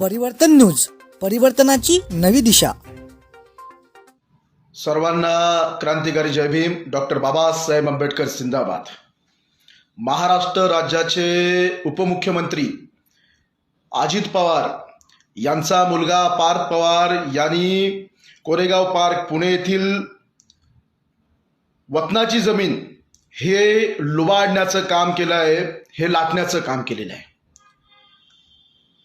परिवर्तन न्यूज परिवर्तनाची नवी दिशा. सर्वांना क्रांतिकारी जय भीम. डॉक्टर बाबासाहेब आंबेडकर सिंदाबाद महाराष्ट्र राज्याचे उपमुख्यमंत्री अजित पवार यांचा मुलगा पार्थ पवार यांनी कोरेगाव पार्क पुणे येथील वतनाची जमीन हे लुबाडण्याचं काम केलं आहे हे लाटण्याचं काम केलेलं आहे.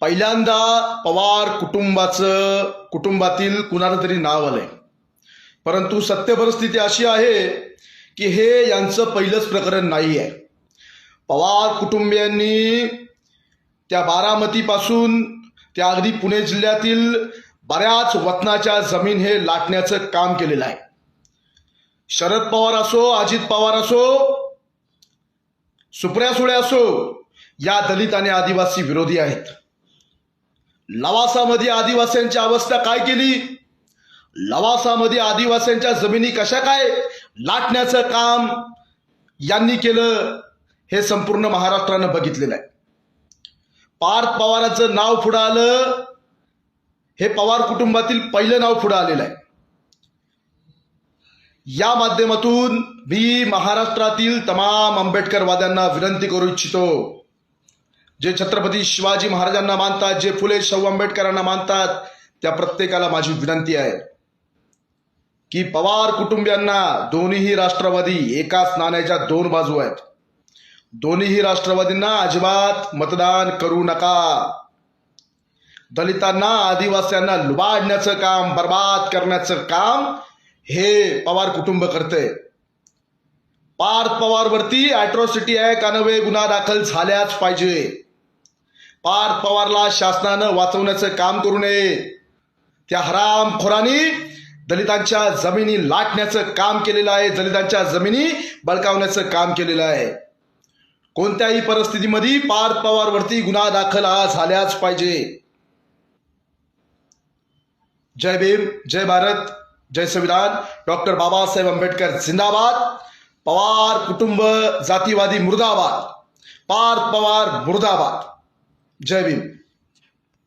पहिल्यांदा पवार कुटुंबाचं कुटुंबातील कुणाला तरी नाव आलंय. परंतु सत्य परिस्थिती अशी आहे की हे यांचं पहिलंच प्रकरण नाही आहे पवार कुटुंबियांनी त्या बारामतीपासून त्या अगदी पुणे जिल्ह्यातील बऱ्याच वतनाच्या जमीन हे लाटण्याचं काम केलेलं आहे. शरद पवार असो अजित पवार असो सुप्रिया सुळे असो या दलित आणि आदिवासी विरोधी आहेत. लवासामध्ये आदिवासींची अवस्था काय केली? लवासामध्ये आदिवासींच्या जमिनी कशा काय? लाटण्याचं काम यांनी केलं. हे संपूर्ण महाराष्ट्रानं बघितलेलं आहे. पार्थ पवाराचं नाव पुढं आलं. हे पवार कुटुंबातील पहिलं नाव पुढं आलेलं आहे. या माध्यमातून मी महाराष्ट्रातील तमाम आंबेडकरवाद्यांना विनंती करू इच्छितो. जे छत्रपती शिवाजी महाराजांना मानतात जे फुले शाहू आंबेडकरांना मानतात त्या प्रत्येकाला माझी विनंती आहे की पवार कुटुंबियांना दोन्हीही राष्ट्रवादी एकाच नाण्याच्या दोन बाजू आहेत. दोन्हीही राष्ट्रवादींना अजिबात मतदान करू नका. दलितांना आदिवासींना लुबाडण्याचं काम बर्बाद करण्याचं काम हे पवार कुटुंब करते पार्थ पवारवरती अॅट्रॉसिटी ऍक्ट अनवे गुन्हा दाखल झाल्याच पाहिजे. पार्थ पवारला शासनानं वाचवण्याचं काम करू नये. त्या हरामखोरांनी दलितांच्या जमिनी लाटण्याचं काम केलेलं आहे. दलितांच्या जमिनी बळकावण्याचं काम केलेलं आहे. कोणत्याही परिस्थितीमध्ये पार्थ पवारवरती गुन्हा दाखल हा झाल्याच पाहिजे. जय भीम जय भारत जय संविधान. डॉक्टर बाबासाहेब आंबेडकर जिंदाबाद. पवार कुटुंब जातीवादी मुर्दाबाद. पार्थ पवार मुर्दाबाद. जय भीम